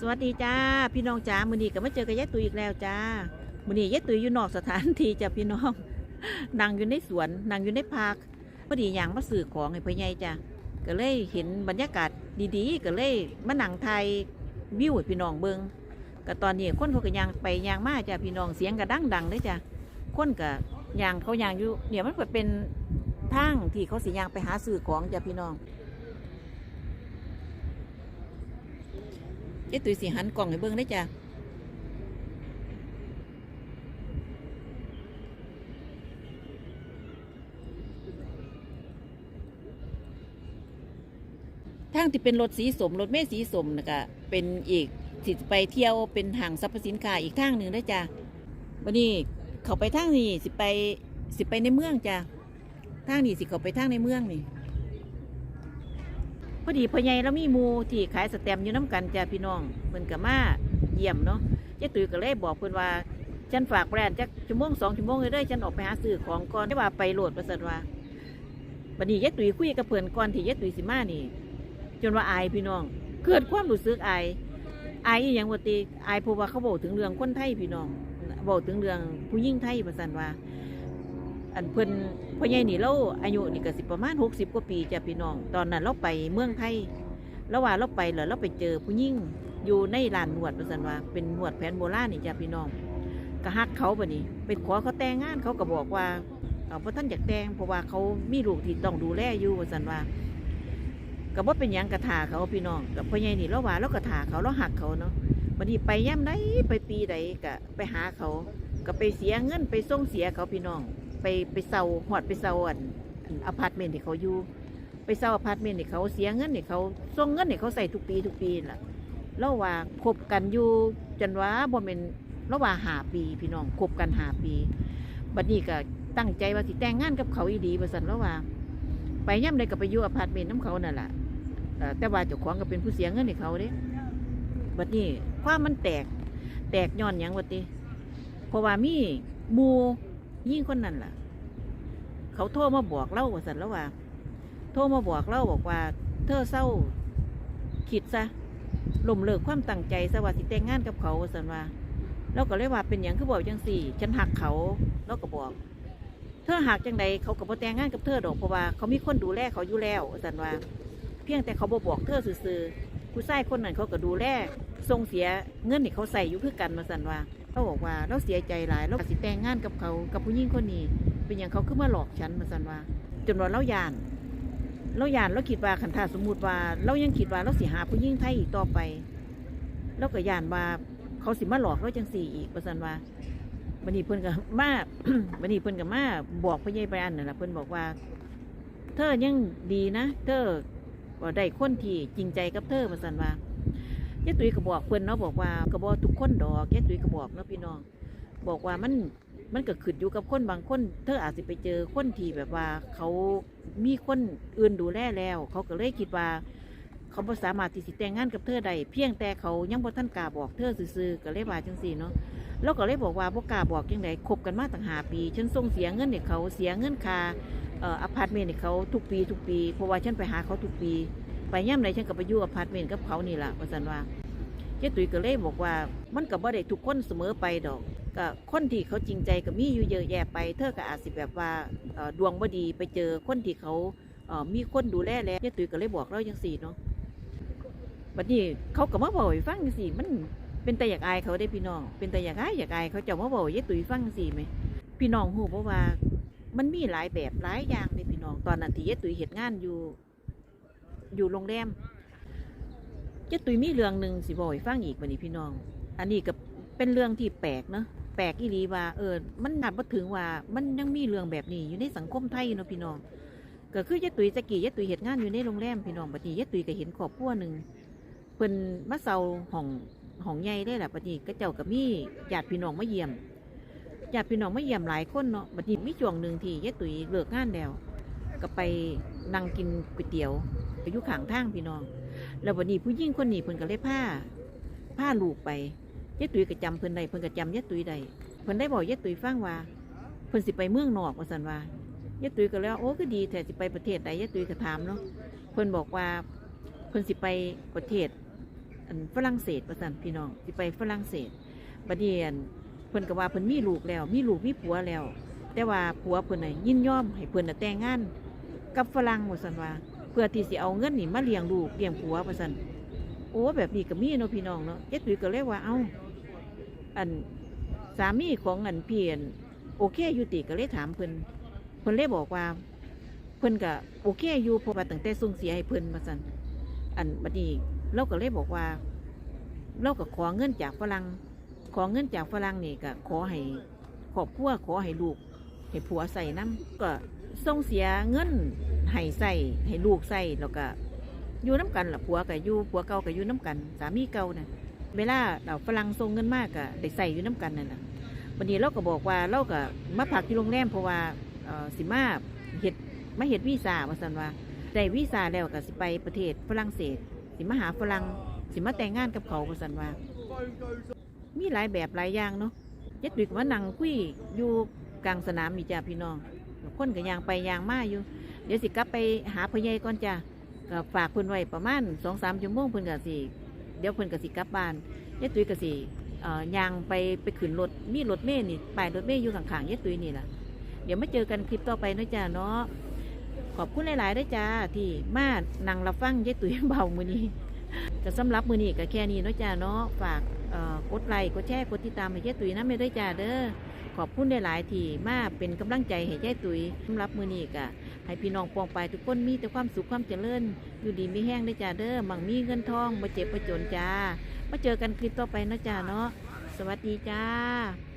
สวัสดีจ้าพี่น้องจ้ามือนี้ก็มาเจอกับยายตุยอีกแล้วจ้ามือนี้ยายตุยอยู่นอกสถานที่จ้าพี่น้องนั่งอยู่ในสวนนั่งอยู่ในพาร์คพอดีอย่างมาสื่อของให้พ่อใหญ่จ้าก็เลยเห็นบรรยากาศดีๆ ก็เลยมานั่งไทยวิวพี่น้องเบิงก็ตอนนี้คนเขาก็ยางไปยางมาจ้าพี่น้องเสียงก็ดังดังๆเลยจ้าคนก็ยางเขายางอยู่เนี่ยมันก็เป็นทางที่เขาสิยางไปหาสื่อของจ้าพี่น้อง เจ๊ตุยสีหันกล่องให้เบิ่งได้จ้ะทางที่เป็นรถสีสมรถเมล์สีสมนะกะเป็นอีกที่ไปเที่ยวเป็นห้างสรรพสินค้าอีกทางหนึ่งได้จ้ะวันนี้เขาไปทางนี้สิไปสิไปในเมืองจ้ะทางนี้สิเขาไปทางในเมืองนี่ อดีพ่อใหญ่แล้วมีมูที่ขายสแตมอยู่น้ำกันจ้าพี่น้องเพิ่นก็มาเยี่ยมเนาะเจ๊ตุ้ยก็เลยบอกเพิ่นว่าฉันฝากแบรนด์จักชั่วโมงสองชั่วโมงเลยเด้ฉันออกไปหาซื้อของก่อนได้ว่าไปโหลดประเสริฐว่าบัดนี้เจ๊ตุ้ยคุยกับเพิ่นก่อนที่เจ๊ตุ้ยสิมานี่ จนว่าอายพี่น้อง เกิดความรู้สึกอายอายอย่างว่าติอายเพราะว่าเขาบอกถึงเรื่องคนไทยพี่น้องบอกถึงเรื่องผู้หญิงไทยประสันว่า อันเพิ่นพ่อใหญ่นี่เราอายุนี่ก็สิประมาณหกสิบกว่าปีจ้ะพี่น้อง ตอนนั้นเราไปเมืองไทยแล้วว่าเราไปแล้วเราไปเจอผู้หญิงอยู่ในร้านนวดประสันว่าเป็นนวดแผนโบราณนี่จ้ะพี่น้องก็ฮักเขาบ่นี่ไปขอเขาแต่งงานเขาก็บอกว่าเพราะท่านอยากแต่งเพราะว่าเขามีลูกที่ต้องดูแลอยู่ประสันว่าก็บ่เป็นยังกระถาเขาพี่น้องกับพ่อใหญ่นี่เราว่าเรากระถาเขาเราหักเขาเนาะวันนี้ไปย่ำใดไปปีใดก็ไปหาเขาก็ไปเสียเงินไปส่งเสียเขาพี่น้อง ไปไปเซาหอดไปเซาอันอพาร์ตเมนต์ที่เขาอยู่ ไปเซาอพาร์ตเมนต์ที่เขาเสียเงินที่เขาส่งเงินที่เขาใส่ทุกปีทุกปีล่ะแล้วว่าคบกันอยู่จนว่าบ่เป็นแล้วว่าหาปีพี่น้องคบกันหาปีบัดนี้ก็ตั้งใจว่าสิแต่งงานกับเขาอีดีประสันแล้วว่า ไปย่ำใดก็ไปอยู่อพาร์ตเมนต์น้ำเขานั่นแหละแต่ว่าเจ้าของก็เป็นผู้เสียเงินให้เขาเด้บัดนี้ความมันแตกแตกย้อนหยังวะติเพราะว่ามีมู ยิ่งคนนั้นล่ะ เขาโทรมาบอกเล่าว่าสันแล้วว่า โทรมาบอกเล่าบอกว่า เธอเศร้าคิดซะล่มเลิกความตั้งใจสวัสดิแต่งงานกับเขาสันว่าเราก็เลยว่าเป็นอย่างคือบอกจังสี่ ฉันหักเขาเราก็บอก เธอหักจังใดเขาก็บ่แต่งงานกับเธอดอกเพราะว่าเขามีคนดูแลเขาอยู่แล้วสันว่า เพียงแต่เขาบ่บอกเธอซื่อๆผู้ชายคนนั้นเขาก็ดูแลส่งเสียเงินให้เขาใส่อยู่คือกันมาสันว่า เราบอกว่าเราเสียใจหลายเราสิแต่งงานกับเขากับผู้หญิงคนนี้ เป็นอย่างเขาขึ้นมาหลอกฉันมาสันว่าจนว่าเรายานเรายานเราคิดว่าคันถ้าสมมุติว่า เรายังคิดว่าเราสิหาผู้หญิงไทยอีกต่อไปเราก็ยานว่าเขาสิมาหลอกเราจังสี่อีกประสันว่าบันนี้เพิ่นกับมาบันนี้เพิ่นกับมาบอกพ่อใหญ่ไปอันนั่นแหละเพิ่นบอกว่า เธอยังดีนะ เธอได้คนที่จริงใจกับเธอประสันว่า เจ๊ตุ้ยก็บอกเพิ่นเนาะบอกว่าก็บอกทุกคนดอกเจ๊ตุ้ยก็บอกเนาะพี่น้อง บอกว่ามันมันก็ขึ้นอยู่กับคนบางคน เธออาจจะไปเจอคนที่แบบว่าเขามีคนอื่นดูแลแล้ว เขาก็เลยคิดว่า เขาบ่สามารถที่สิแต่งงานกับเธอได้เพียงแต่เขายังบ่ทันกล้าบอกเธอซื่อๆก็เลยว่าจังซี่เนาะแล้วก็เลยบอกว่าบ่กล้าบอกจังไดคบกันมาตั้งหาปีฉันส่งเสียเงินให้เขาเสียเงินค่าอออพาร์ตเมนต์ให้เขาทุกปีทุกปีเพราะว่าฉันไปหาเขาทุกปี ไปย่ำใดฉันก็ไปอยู่อพาร์ตเมนต์กับเขานี่ล่ะว่าซั่นว่าเจ๊ตุ้ยก็เลยบอกว่า มันก็บ่ได้ทุกคนเสมอไปดอกก็คนที่เขาจริงใจก็มีอยู่เยอะแยะไป เธอก็อาจสิแบบว่าดวงบ่ดีไปเจอคนที่เขามีคนดูแลแล้วยายตุ้ยก็เลยบอกเราจังสี่เนาะบัดนี้เขาก็มาบอกฟังจังสี่มันเป็นแต่อยากอายเขาได้พี่น้อง เป็นแต่อยากอายอยากอายเขาจะมาบอกให้ยตุยฟังจังสี่ไหมพี่น้องหูเพราะว่า มันมีหลายแบบหลายอย่างเลยพี่น้องตอนนั้นที่ยายตุยเหตุงานอยู่ อยู่โรงแรมยาตุยมีเรื่องหนึ่งสิบอกให้ฟังอีกบัดนี้พี่น้อง อันนี้ก็เป็นเรื่องที่แปลกเนาะแปลกอีหลีว่าเออมันนับมาถึงว่ามันยังมีเรื่องแบบนี้อยู่ในสังคมไทยเนาะพี่น้องก็คือยะตุยตะกี้ยะตุยเหตุงานอยู่ในโรงแรมพี่น้องบัดนี้ยะตุยก็เห็นครอบครัวหนึ่งเพิ่นมาเซาห้องห้องใหญ่ได้แหละบัดนี้ก็เจ้ากับมีญาติพี่น้องมาเยี่ยมญาติพี่น้องมาเยี่ยมหลายคนเนาะบัดนี้มีช่วงหนึ่งที่ยะตุยเลิกงานแล้ว ก็ไปนั่งกินก๋วยเตี๋ยว อยู่ข้างทางพี่น้อง แล้วบัดนี้ผู้หญิงคนนี้เพิ่นก็เลยพาพาลูกไปยายตุยก็จำเพิ่นได้เพิ่นก็จำยายตุยได้เพิ่นได้บอกยายตุยฟังว่าเพิ่นสิไปเมืองนอกว่าซั่นว่ายายตุยก็แล้วโอ้ก็ดีแต่สิไปประเทศใดยายตุยก็ถามเนาะเพิ่นบอกว่าเพิ่นสิไปประเทศอันฝรั่งเศสประสันพี่น้องสิไปฝรั่งเศสบัดเดียนเพิ่นก็ว่าเพิ่นมีลูกแล้ว มีลูกมีผัวแล้ว แต่ว่าผัวเพิ่นน่ะยินยอมให้เพิ่นน่ะแต่งงานกับฝรั่งว่าซั่นว่า เพื่อที่สิเอาเงินนี่มาเลี้ยงลูกเลี้ยงผัวว่าซั่นโอ้แบบนี้ก็มีเนาะพี่น้องเนาะเจ๊ตุ้ยก็เลยว่าเอาอันสามีของอันเพี่อันโอเคอยู่ติก็เลยถามเพิ่นเพิ่นเลยบอกว่า เพิ่นก็โอเคอยู่เพราะว่าตั้งแต่ส่งเสียให้เพิ่นว่าซั่นอันบัดนี้เราก็เลยบอกว่า เราก็ขอเงินจากฝรั่งขอเงินจากฝรั่งนี่ก็ขอให้ครอบครัวขอให้ลูกให้ผัวใส่น้ำก็ส่งเสียเงิน ให้ใส่ให้ลูกใส่แล้วก็อยู่น้ำกันล่ะผัวก็อยู่ผัวเก่าก็อยู่น้ำกัน สามีเก่าน่ะเวลาเราฝรั่งส่งเงินมากก็ได้ใส่อยู่น้ำกันนั่นแหละวันนี้เราก็บอกว่าเราก็มาพักที่โรงแรมเพราะว่าอ่อสิมาเห็ดมาเห็ดวีซ่าว่าสันว่าได้วีซ่าแล้วก็สิไปประเทศฝรั่งเศส สิมาหาฝรั่งสิมาแต่งงานกับเขาว่าสันว่า มีหลายแบบหลายอย่างเนาะเจ็ดดึกว่านั่งคุยอยู่กลางสนามมีจ้าพี่น้องคนก็ยางไปยางมาอยู่ เดี๋ยวสิกลับไปหาพ่อใหญ่ก่อนจ้าก็ฝากเพิ่นไว้ประมาณสองสามชั่วโมงเพิ่นก็สิเดี๋ยวเพิ่นก็สิกลับบ้านยายตุ้ยก็สิเอ่อยางไปไปขึ้นรถมีรถเมล์นี่ป้ายรถเมล์อยู่ข้างๆยายตุ้ยนี่ล่ะ เดี๋ยวมาเจอกันคลิปต่อไปเนาะจ้าเนาะขอบคุณหลายๆด้วยจ้าที่มานั่งรับฟังยายตุ้ยเบามือนี้ก็สำหรับมือนี้ก็แค่นี้เนาะจ้าเนาะฝากกดไลค์กดแชร์กดติดตามให้ยายตุ้ยนะไม่ด้วยจ้าเด้อขอบคุณหลายๆที่มาเป็นกำลังใจให้ยายตุ้ยสำหรับมือนี้ก็ ให้พี่น้องปองไปทุกคนมีแต่ความสุขความเจริญ อยู่ดีมีแห้งได้จ้าเด้อมั่งมีเงินทองมาเจ็บมาจนจ้ามาเจอกันคลิปต่อไปนะจ้าเนาะสวัสดีจ้า